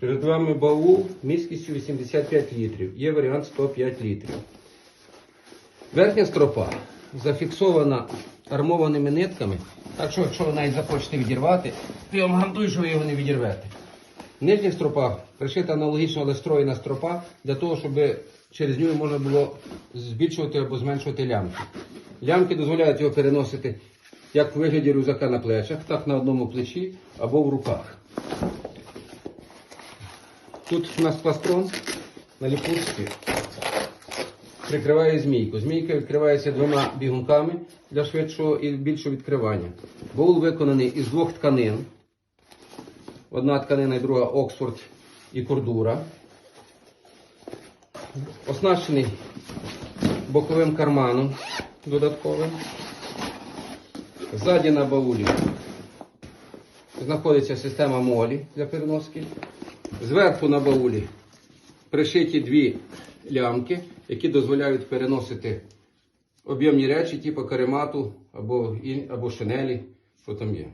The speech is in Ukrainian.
Перед вами баул міськістю 85 літрів. Є варіант 105 літрів. Верхня стропа зафіксована армованими нитками. Так що, якщо ви навіть захочете відірвати, то я вам гарантую, що ви його не відірвете. Нижня стропа пришита аналогічно, але строєна стропа для того, щоб через нього можна було збільшувати або зменшувати лямки. Лямки дозволяють його переносити як в вигляді рюкзака на плечах, так на одному плечі або в руках. Тут у нас пластрон на ліпучці прикриває змійку. Змійка відкривається двома бігунками для швидшого і більшого відкривання. Боул виконаний із двох тканин. Одна тканина і друга Оксфорд і кордура. Оснащений боковим карманом додатковим. Ззаді на баулі знаходиться система молі для переноски. Зверху на баулі пришиті дві лямки, які дозволяють переносити об'ємні речі, типу каремату або, або шинелі, що там є.